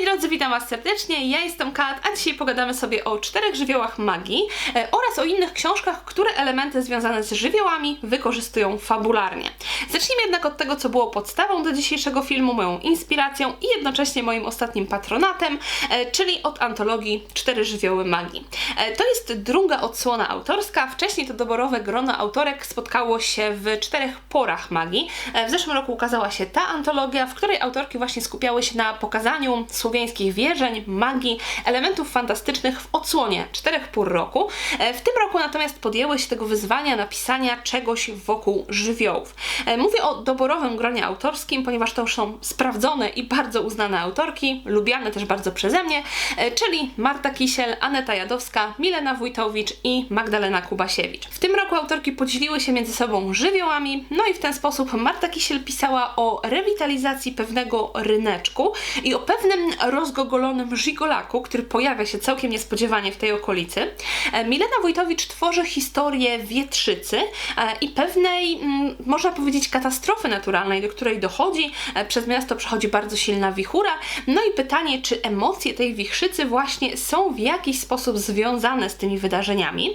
Moi drodzy, witam Was serdecznie. Ja jestem Kat, a dzisiaj pogadamy sobie o czterech żywiołach magii e, oraz o innych książkach, które elementy związane z żywiołami wykorzystują fabularnie. Zacznijmy jednak od tego, co było podstawą do dzisiejszego filmu, moją inspiracją i jednocześnie moim ostatnim patronatem, e, czyli od antologii Cztery żywioły magii. E, to jest druga odsłona autorska. Wcześniej to doborowe grono autorek spotkało się w czterech porach magii. E, W zeszłym roku ukazała się ta antologia, w której autorki właśnie skupiały się na pokazaniu słowiańskich wierzeń, magii, elementów fantastycznych w odsłonie czterech pór roku. E, W tym roku natomiast podjęły się tego wyzwania napisania czegoś wokół żywiołów. E, Mówię o doborowym gronie autorskim, ponieważ to już są sprawdzone i bardzo uznane autorki, lubiane też bardzo przeze mnie, e, czyli Marta Kisiel, Aneta Jadowska, Milena Wójtowicz i Magdalena Kubasiewicz. W tym roku autorki podzieliły się między sobą żywiołami, no i w ten sposób Marta Kisiel pisała o rewitalizacji pewnego ryneczku i o pewnym rozgogolonym żigolaku, który pojawia się całkiem niespodziewanie w tej okolicy. E, Milena Wójtowicz tworzy historię wietrzycy e, i pewnej, mm, można powiedzieć, katastrofy naturalnej, do której dochodzi. E, Przez miasto przechodzi bardzo silna wichura. No i pytanie, czy emocje tej wichrzycy właśnie są w jakiś sposób związane z tymi wydarzeniami.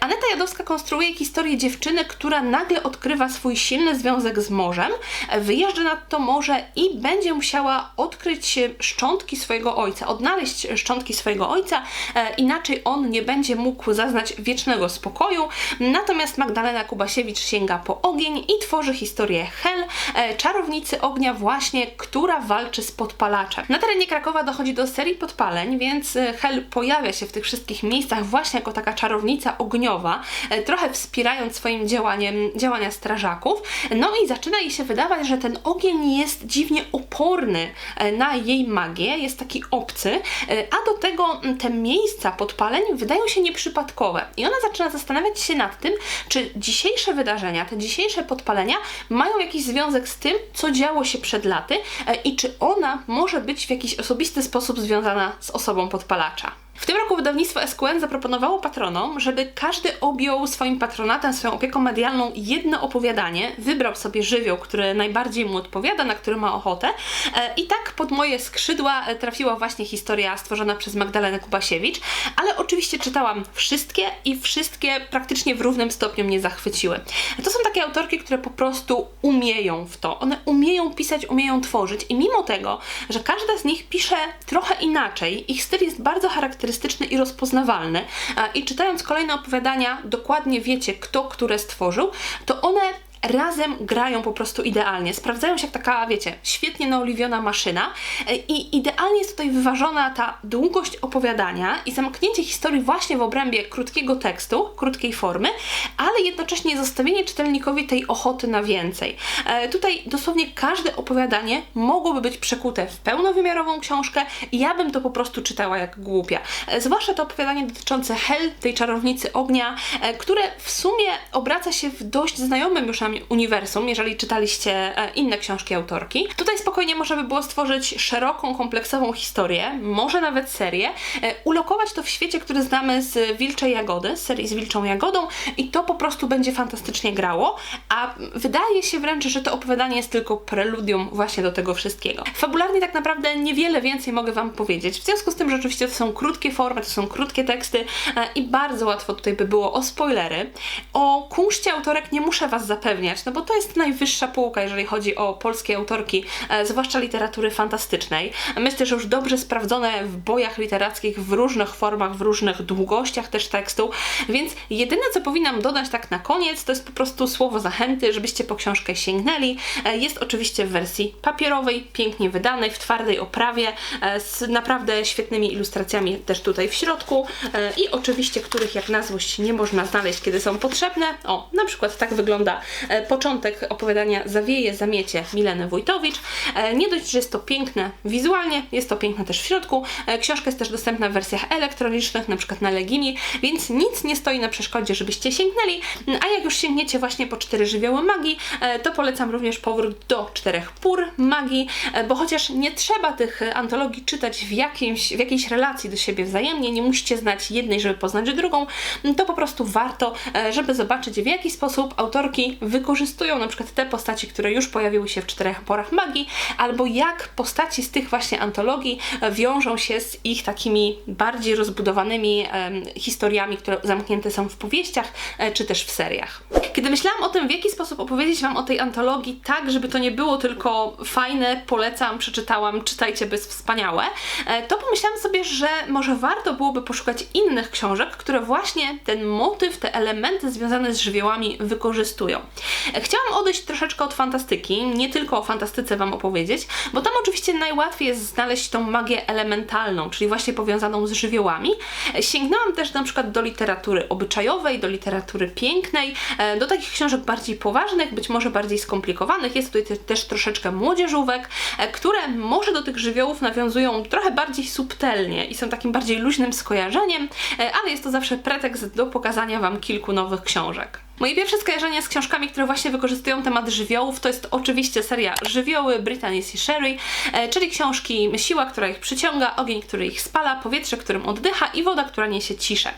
Aneta Jadowska konstruuje historię dziewczyny, która nagle odkrywa swój silny związek z morzem, wyjeżdża nad to morze i będzie musiała odkryć e, szczątki swojego ojca, odnaleźć szczątki swojego ojca, e, inaczej on nie będzie mógł zaznać wiecznego spokoju. Natomiast Magdalena Kubasiewicz sięga po ogień i tworzy historię Hel, e, czarownicy ognia właśnie, która walczy z podpalaczem. Na terenie Krakowa dochodzi do serii podpaleń, więc e, Hel pojawia się w tych wszystkich miejscach właśnie jako taka czarownica ogniowa, trochę wspierając swoim działaniem działania strażaków. No i zaczyna jej się wydawać, że ten ogień jest dziwnie oporny na jej magię, jest taki obcy, e, a do tego m, te miejsca podpaleń wydają się nieprzypadkowe. I ona zaczyna zastanawiać się nad tym, czy dzisiejsze wydarzenia, te dzisiejsze podpalenia mają jakiś związek z tym, co działo się przed laty e, i czy ona może być w jakiś osobisty sposób związana z osobą podpalacza. W tym roku wydawnictwo SQN zaproponowało patronom, żeby każdy objął swoim patronatem, swoją opieką medialną jedno opowiadanie, wybrał sobie żywioł, który najbardziej mu odpowiada, na który ma ochotę e, i tak pod moje skrzydła e, trafiła właśnie historia stworzona przez Magdalenę Kubasiewicz, ale oczywiście czytałam wszystkie i wszystkie praktycznie w równym stopniu mnie zachwyciły. To są takie autorki, które po prostu umieją w to. One umieją pisać, umieją tworzyć i mimo tego, że każda z nich pisze trochę inaczej, ich styl jest bardzo charakterystyczny i rozpoznawalny a, i czytając kolejne opowiadania dokładnie wiecie, kto które stworzył, to one razem grają po prostu idealnie. Sprawdzają się jak taka, wiecie, świetnie naoliwiona maszyna e, i idealnie jest tutaj wyważona ta długość opowiadania i zamknięcie historii właśnie w obrębie krótkiego tekstu, krótkiej formy, ale jednocześnie zostawienie czytelnikowi tej ochoty na więcej. E, tutaj dosłownie każde opowiadanie mogłoby być przekute w pełnowymiarową książkę i ja bym to po prostu czytała jak głupia. E, zwłaszcza to opowiadanie dotyczące Hel, tej czarownicy ognia, które w sumie obraca się w dość znajomym już nam uniwersum, jeżeli czytaliście e, inne książki autorki. Tutaj spokojnie można by było stworzyć szeroką, kompleksową historię, może nawet serię, e, ulokować to w świecie, który znamy z Wilczej Jagody, z serii z Wilczą Jagodą i to po prostu będzie fantastycznie grało, a wydaje się wręcz, że to opowiadanie jest tylko preludium właśnie do tego wszystkiego. Fabularnie tak naprawdę niewiele więcej mogę Wam powiedzieć, w związku z tym, że oczywiście to są krótkie formy, to są krótkie teksty e, i bardzo łatwo tutaj by było o spoilery. O kunszcie autorek nie muszę Was no bo to jest najwyższa półka, jeżeli chodzi o polskie autorki, e, zwłaszcza literatury fantastycznej. Myślę, że już dobrze sprawdzone w bojach literackich, w różnych formach, w różnych długościach też tekstu, więc jedyne, co powinnam dodać tak na koniec, to jest po prostu słowo zachęty, żebyście po książkę sięgnęli. E, Jest oczywiście w wersji papierowej, pięknie wydanej, w twardej oprawie, e, z naprawdę świetnymi ilustracjami też tutaj w środku i oczywiście, których jak na złość nie można znaleźć, kiedy są potrzebne. O, na przykład tak wygląda początek opowiadania Zawieje, zamiecie Mileny Wójtowicz. E, Nie dość, że jest to piękne wizualnie, jest to piękne też w środku. E, Książka jest też dostępna w wersjach elektronicznych, na przykład na Legimi, więc nic nie stoi na przeszkodzie, żebyście sięgnęli. A jak już sięgniecie właśnie po cztery żywioły magii, e, to polecam również powrót do czterech pór magii, e, bo chociaż nie trzeba tych e, antologii czytać w, jakimś, w jakiejś relacji do siebie wzajemnie, nie musicie znać jednej, żeby poznać drugą, to po prostu warto, e, żeby zobaczyć w jaki sposób autorki wykorzystują wykorzystują na przykład te postaci, które już pojawiły się w czterech porach magii, albo jak postaci z tych właśnie antologii wiążą się z ich takimi bardziej rozbudowanymi historiami, które zamknięte są w powieściach e, czy też w seriach. Kiedy myślałam o tym, w jaki sposób opowiedzieć Wam o tej antologii, tak, żeby to nie było tylko fajne, polecam, przeczytałam, czytajcie, bez wspaniałe, e, to pomyślałam sobie, że może warto byłoby poszukać innych książek, które właśnie ten motyw, te elementy związane z żywiołami wykorzystują. Chciałam odejść troszeczkę od fantastyki, nie tylko o fantastyce Wam opowiedzieć, bo tam oczywiście najłatwiej jest znaleźć tą magię elementalną, czyli właśnie powiązaną z żywiołami. Sięgnęłam też na przykład do literatury obyczajowej, do literatury pięknej, e, do takich książek bardziej poważnych, być może bardziej skomplikowanych. Jest tutaj te- też troszeczkę młodzieżówek, e, które może do tych żywiołów nawiązują trochę bardziej subtelnie i są takim bardziej luźnym skojarzeniem, e, ale jest to zawsze pretekst do pokazania Wam kilku nowych książek. Moje pierwsze skojarzenie z książkami, które właśnie wykorzystują temat żywiołów, to jest oczywiście seria Żywioły Brittany C. Sherry, e, czyli książki Siła, która ich przyciąga, Ogień, który ich spala, Powietrze, którym oddycha i Woda, która niesie ciszę.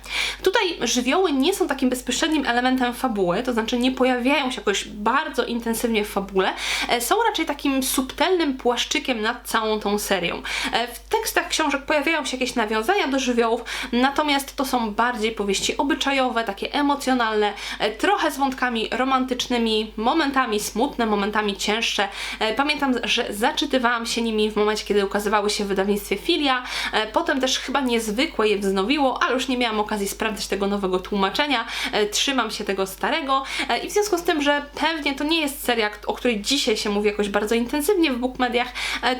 Tutaj żywioły nie są takim bezpośrednim elementem fabuły, to znaczy nie pojawiają się jakoś bardzo intensywnie w fabule, e, są raczej takim subtelnym płaszczykiem nad całą tą serią. E, W tekstach książek pojawiają się jakieś nawiązania do żywiołów, natomiast to są bardziej powieści obyczajowe, takie emocjonalne, e, trochę z wątkami romantycznymi, momentami smutne, momentami cięższe. E, Pamiętam, że zaczytywałam się nimi w momencie, kiedy ukazywały się w wydawnictwie Filia. E, Potem też chyba niezwykłe je wznowiło, ale już nie miałam okazji sprawdzać tego nowego tłumaczenia. E, Trzymam się tego starego i w związku z tym, że pewnie to nie jest seria, o której dzisiaj się mówi jakoś bardzo intensywnie w bookmediach,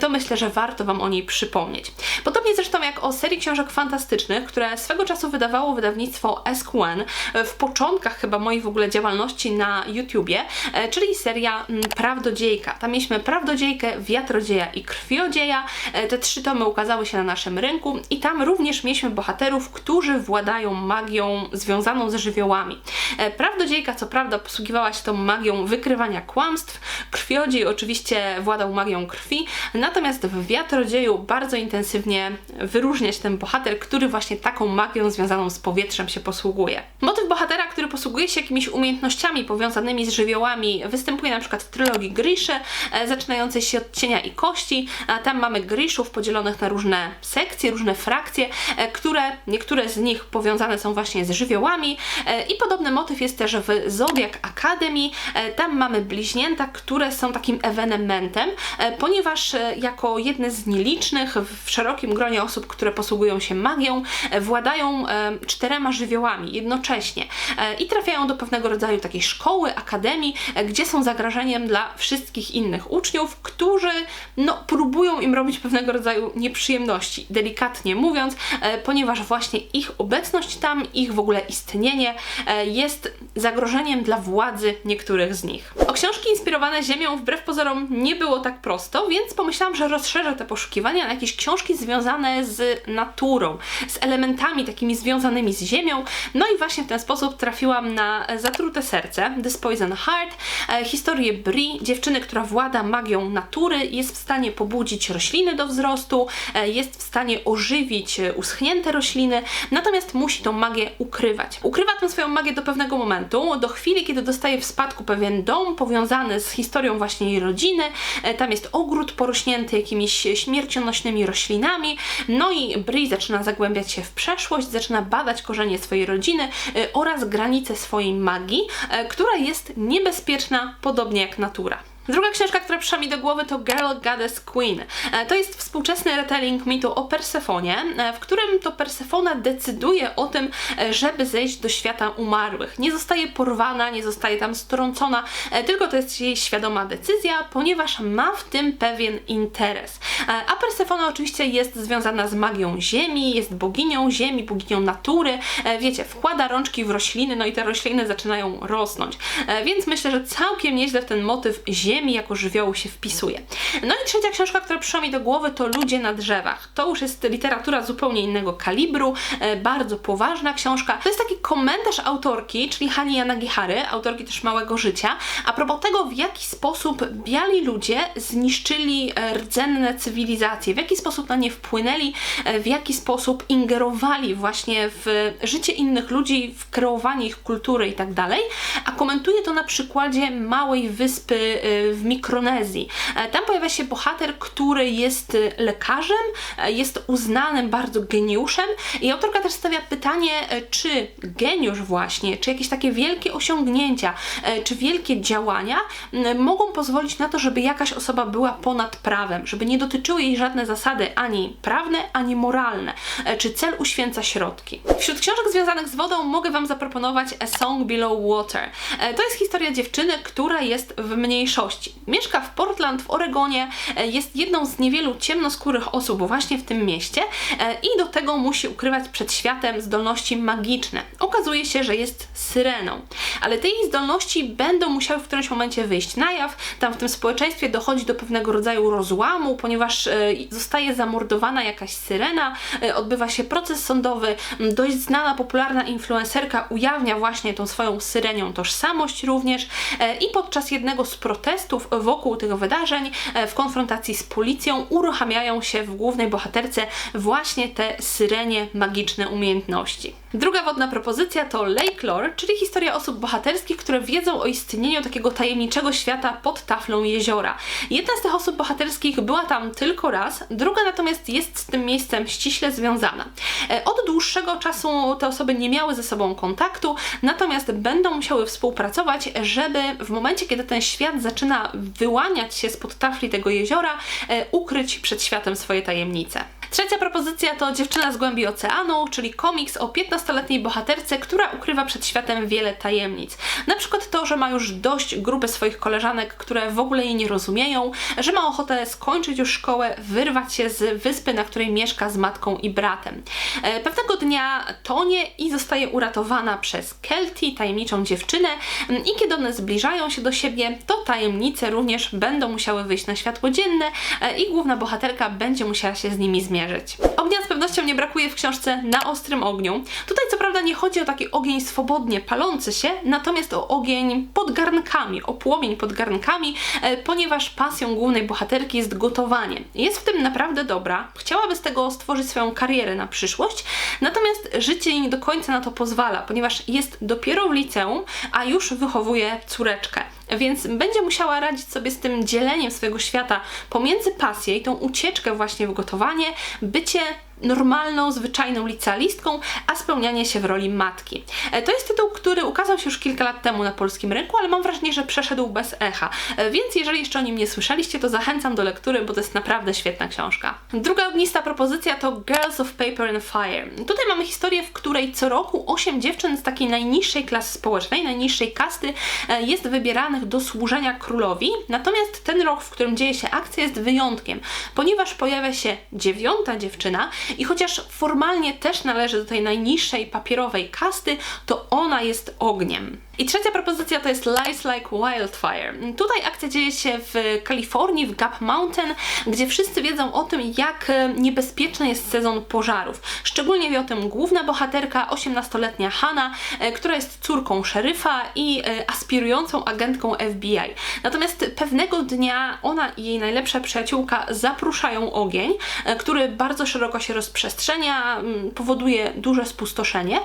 to myślę, że warto Wam o niej przypomnieć. Podobnie zresztą jak o serii książek fantastycznych, które swego czasu wydawało wydawnictwo SQN w początkach chyba mojej w ogóle działalności na YouTubie, e, czyli seria mm, Prawdodziejka. Tam mieliśmy Prawdodziejkę, Wiatrodzieja i Krwiodzieja. E, Te trzy tomy ukazały się na naszym rynku i tam również mieliśmy bohaterów, którzy władają magią związaną z żywiołami. E, Prawdodziejka co prawda posługiwała się tą magią wykrywania kłamstw, Krwiodziej oczywiście władał magią krwi, natomiast w Wiatrodzieju bardzo intensywnie wyróżnia się ten bohater, który właśnie taką magią związaną z powietrzem się posługuje. Motyw bohatera, który posługuje się jakimiś umiejętnościami powiązanymi z żywiołami, występuje na przykład w trylogii Griszy, e, zaczynającej się od cienia i kości. Tam mamy Griszów podzielonych na różne sekcje, różne frakcje, e, które niektóre z nich powiązane są właśnie z żywiołami. E, I podobny motyw jest też w Zodiac Academy. Tam mamy bliźnięta, które są takim ewenementem, ponieważ jako jedne z nielicznych w szerokim gronie osób, które posługują się magią, władają czterema żywiołami jednocześnie i trafiają do pewnego rodzaju takiej szkoły, akademii, e, gdzie są zagrożeniem dla wszystkich innych uczniów, którzy no, próbują im robić pewnego rodzaju nieprzyjemności, delikatnie mówiąc, e, ponieważ właśnie ich obecność tam, ich w ogóle istnienie e, jest zagrożeniem dla władzy niektórych z nich. O książki inspirowane Ziemią wbrew pozorom nie było tak prosto, więc pomyślałam, że rozszerzę te poszukiwania na jakieś książki związane z naturą, z elementami takimi związanymi z Ziemią. No i właśnie w ten sposób trafiłam na Zatrute Serce, This Poison Heart, e, historię Bri, dziewczyny, która włada magią natury, jest w stanie pobudzić rośliny do wzrostu, e, jest w stanie ożywić e, uschnięte rośliny, natomiast musi tą magię ukrywać. Ukrywa tę swoją magię do pewnego momentu, do chwili, kiedy dostaje w spadku pewien dom powiązany z historią właśnie jej rodziny. Tam jest ogród porośnięty jakimiś śmiercionośnymi roślinami, no i Bri zaczyna zagłębiać się w przeszłość, zaczyna badać korzenie swojej rodziny oraz granice swojej magii, e, która jest niebezpieczna, podobnie jak natura. Druga książka, która przyszła mi do głowy to Girl Goddess Queen. E, To jest współczesny retelling mitu o Persefonie, e, w którym to Persefona decyduje o tym, e, żeby zejść do świata umarłych. Nie zostaje porwana, nie zostaje tam strącona, tylko to jest jej świadoma decyzja, ponieważ ma w tym pewien interes. A Persefona oczywiście jest związana z magią ziemi, jest boginią ziemi, boginią natury. Wiecie, wkłada rączki w rośliny, no i te rośliny zaczynają rosnąć. Więc myślę, że całkiem nieźle w ten motyw ziemi ziemi jako żywiołu się wpisuje. No i trzecia książka, która przyszła mi do głowy to Ludzie na drzewach. To już jest literatura zupełnie innego kalibru, e, bardzo poważna książka. To jest taki komentarz autorki, czyli Hani Yanagihary, autorki też Małego Życia, a propos tego, w jaki sposób biali ludzie zniszczyli e, rdzenne cywilizacje, w jaki sposób na nie wpłynęli, e, w jaki sposób ingerowali właśnie w życie innych ludzi, w kreowanie ich kultury i tak dalej, a komentuje to na przykładzie małej wyspy w Mikronezji. Tam pojawia się bohater, który jest lekarzem, jest uznanym bardzo geniuszem i autorka też stawia pytanie, czy geniusz właśnie, czy jakieś takie wielkie osiągnięcia, czy wielkie działania mogą pozwolić na to, żeby jakaś osoba była ponad prawem, żeby nie dotyczyły jej żadne zasady ani prawne, ani moralne, czy cel uświęca środki. Wśród książek związanych z wodą mogę Wam zaproponować A Song Below Water. To jest historia dziewczyny, która jest w mniejszości. Mieszka w Portland w Oregonie, jest jedną z niewielu ciemnoskórych osób właśnie w tym mieście i do tego musi ukrywać przed światem zdolności magiczne. Okazuje się, że jest syreną, ale te jej zdolności będą musiały w którymś momencie wyjść na jaw. Tam w tym społeczeństwie dochodzi do pewnego rodzaju rozłamu, ponieważ zostaje zamordowana jakaś syrena, odbywa się proces sądowy, dość znana, popularna influencerka ujawnia właśnie tą swoją syrenią tożsamość również i podczas jednego z protestów wokół tych wydarzeń w konfrontacji z policją uruchamiają się w głównej bohaterce właśnie te syrenie magiczne umiejętności. Druga wodna propozycja to Lake Lore, czyli historia osób bohaterskich, które wiedzą o istnieniu takiego tajemniczego świata pod taflą jeziora. Jedna z tych osób bohaterskich była tam tylko raz, druga natomiast jest z tym miejscem ściśle związana. E, od dłuższego czasu te osoby nie miały ze sobą kontaktu, natomiast będą musiały współpracować, żeby w momencie, kiedy ten świat zaczyna wyłaniać się spod tafli tego jeziora, e, ukryć przed światem swoje tajemnice. Trzecia propozycja to Dziewczyna z głębi oceanu, czyli komiks o 15-letniej bohaterce, która ukrywa przed światem wiele tajemnic. Na przykład to, że ma już dość grupy swoich koleżanek, które w ogóle jej nie rozumieją, że ma ochotę skończyć już szkołę, wyrwać się z wyspy, na której mieszka z matką i bratem. E, pewnego dnia tonie i zostaje uratowana przez Kelty, tajemniczą dziewczynę i kiedy one zbliżają się do siebie, to tajemnice również będą musiały wyjść na światło dzienne e, i główna bohaterka będzie musiała się z nimi zmierzyć zmierzyć. Ognia z pewnością nie brakuje w książce Na ostrym ogniu. Tutaj co prawda nie chodzi o taki ogień swobodnie palący się, natomiast o ogień pod garnkami, o płomień pod garnkami, e, ponieważ pasją głównej bohaterki jest gotowanie. Jest w tym naprawdę dobra, chciałaby z tego stworzyć swoją karierę na przyszłość, natomiast życie jej nie do końca na to pozwala, ponieważ jest dopiero w liceum, a już wychowuje córeczkę więc będzie musiała radzić sobie z tym dzieleniem swojego świata pomiędzy pasję i tą ucieczkę właśnie w gotowanie, bycie normalną, zwyczajną licealistką, a spełnianie się w roli matki. E, to jest tytuł, który ukazał się już kilka lat temu na polskim rynku, ale mam wrażenie, że przeszedł bez echa. E, więc jeżeli jeszcze o nim nie słyszeliście, to zachęcam do lektury, bo to jest naprawdę świetna książka. Druga ognista propozycja to Girls of Paper and Fire. Tutaj mamy historię, w której co roku 8 dziewczyn z takiej najniższej klasy społecznej, najniższej kasty e, jest wybieranych do służenia królowi. Natomiast ten rok, w którym dzieje się akcja jest wyjątkiem, ponieważ pojawia się dziewiąta dziewczyna i chociaż formalnie też należy do tej najniższej papierowej kasty, to ona jest ogniem. I trzecia propozycja to jest Lies Like Wildfire. Tutaj akcja dzieje się w Kalifornii, w Gap Mountain, gdzie wszyscy wiedzą o tym, jak e, niebezpieczny jest sezon pożarów. Szczególnie wie o tym główna bohaterka, 18-letnia Hannah, e, która jest córką szeryfa i e, aspirującą agentką FBI. Natomiast pewnego dnia ona i jej najlepsza przyjaciółka zapruszają ogień, który bardzo szeroko się rozprzestrzenia, powoduje duże spustoszenie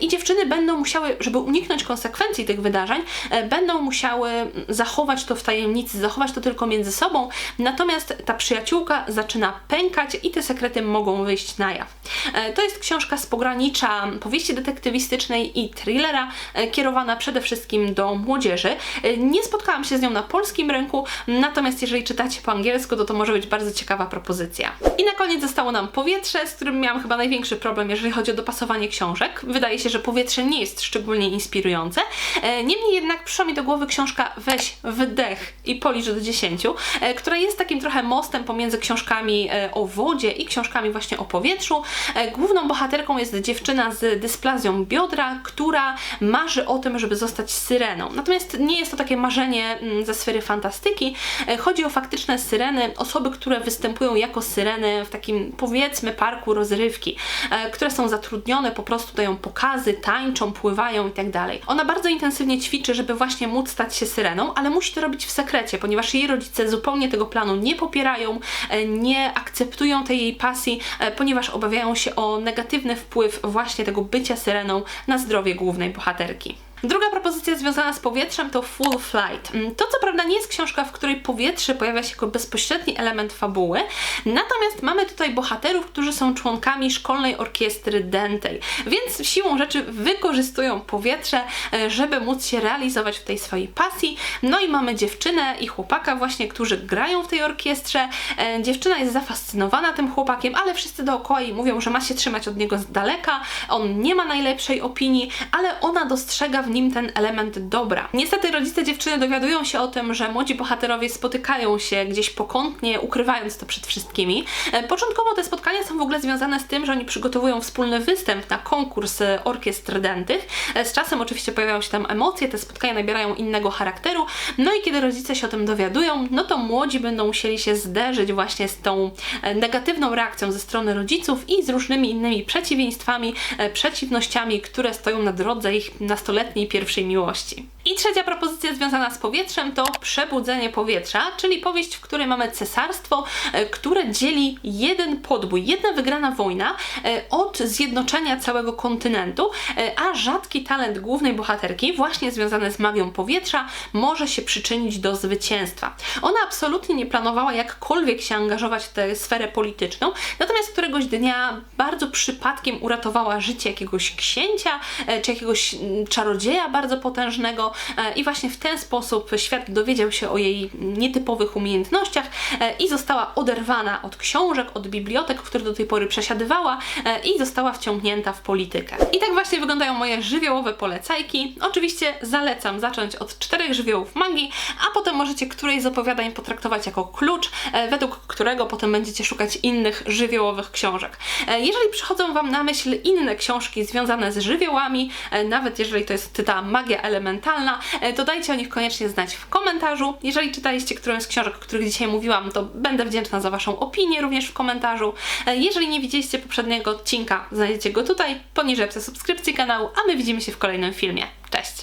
i dziewczyny będą musiały, żeby uniknąć konsekwencji, konsekwencji tych wydarzeń e, będą musiały zachować to w tajemnicy, zachować to tylko między sobą, natomiast ta przyjaciółka zaczyna pękać i te sekrety mogą wyjść na jaw. E, to jest książka z pogranicza powieści detektywistycznej i thrillera, e, kierowana przede wszystkim do młodzieży. Nie spotkałam się z nią na polskim rynku, natomiast jeżeli czytacie po angielsku, to to może być bardzo ciekawa propozycja. I na koniec zostało nam powietrze, z którym miałam chyba największy problem, jeżeli chodzi o dopasowanie książek. Wydaje się, że powietrze nie jest szczególnie inspirujące, Niemniej jednak przyszła mi do głowy książka Weź wdech i policz do 10, e, która jest takim trochę mostem pomiędzy książkami e, o wodzie i książkami właśnie o powietrzu. E, Główną bohaterką jest dziewczyna z dysplazją biodra, która marzy o tym, żeby zostać syreną. Natomiast nie jest to takie marzenie mm, ze sfery fantastyki. E, Chodzi o faktyczne syreny, osoby, które występują jako syreny w takim powiedzmy parku rozrywki, e, które są zatrudnione, po prostu dają pokazy, tańczą, pływają i tak. Ona bardzo intensywnie ćwiczy, żeby właśnie móc stać się syreną, ale musi to robić w sekrecie, ponieważ jej rodzice zupełnie tego planu nie popierają, e, nie akceptują tej jej pasji, e, ponieważ obawiają się o negatywny wpływ właśnie tego bycia syreną na zdrowie głównej bohaterki. Druga propozycja związana z powietrzem to Full Flight. Mm, To co prawda nie jest książka, w której powietrze pojawia się jako bezpośredni element fabuły, natomiast mamy tutaj bohaterów, którzy są członkami szkolnej orkiestry dętej, więc siłą rzeczy wykorzystują powietrze, e, żeby móc się realizować w tej swojej pasji. No i mamy dziewczynę i chłopaka właśnie, którzy grają w tej orkiestrze. E, Dziewczyna jest zafascynowana tym chłopakiem, ale wszyscy dookoła jej mówią, że ma się trzymać od niego z daleka, on nie ma najlepszej opinii, ale ona dostrzega w nim ten element dobra. Niestety rodzice dziewczyny dowiadują się o tym, że młodzi bohaterowie spotykają się gdzieś pokątnie, ukrywając to przed wszystkimi. E, Początkowo te spotkania są w ogóle związane z tym, że oni przygotowują wspólny występ na konkurs e, orkiestr dętych. E, Z czasem oczywiście pojawiają się tam emocje, te spotkania nabierają innego charakteru. No i kiedy rodzice się o tym dowiadują, no to młodzi będą musieli się zderzyć właśnie z tą negatywną reakcją ze strony rodziców i z różnymi innymi przeciwieństwami, przeciwnościami, które stoją na drodze ich nastoletniej pierwszej miłości. I trzecia propozycja związana z powietrzem to Przebudzenie powietrza, czyli powieść, w której mamy cesarstwo, e, które dzieli jeden podbój, jedna wygrana wojna e, od zjednoczenia całego kontynentu, e, a rzadki talent głównej bohaterki, właśnie związany z magią powietrza, może się przyczynić do zwycięstwa. Ona absolutnie nie planowała jakkolwiek się angażować w tę sferę polityczną, natomiast któregoś dnia bardzo przypadkiem uratowała życie jakiegoś księcia, czy jakiegoś mm, czarodzieja bardzo potężnego i właśnie w ten sposób świat dowiedział się o jej nietypowych umiejętnościach e, i została oderwana od książek, od bibliotek, które do tej pory przesiadywała e, i została wciągnięta w politykę. I tak właśnie wyglądają moje żywiołowe polecajki. Oczywiście zalecam zacząć od czterech żywiołów magii, a potem możecie którejś z opowiadań potraktować jako klucz, e, według którego potem będziecie szukać innych żywiołowych książek. E, Jeżeli przychodzą Wam na myśl inne książki związane z żywiołami, e, nawet jeżeli to jest ta magia elementalna, e, to dajcie o nich koniecznie znać w komentarzu. Jeżeli czytaliście którąś z książek, o których dzisiaj mówiłam, to będę wdzięczna za Waszą opinię również w komentarzu. E, Jeżeli nie widzieliście poprzedniego odcinka, znajdziecie go tutaj, poniżej opcja subskrypcji kanału, a my widzimy się w kolejnym filmie. Cześć!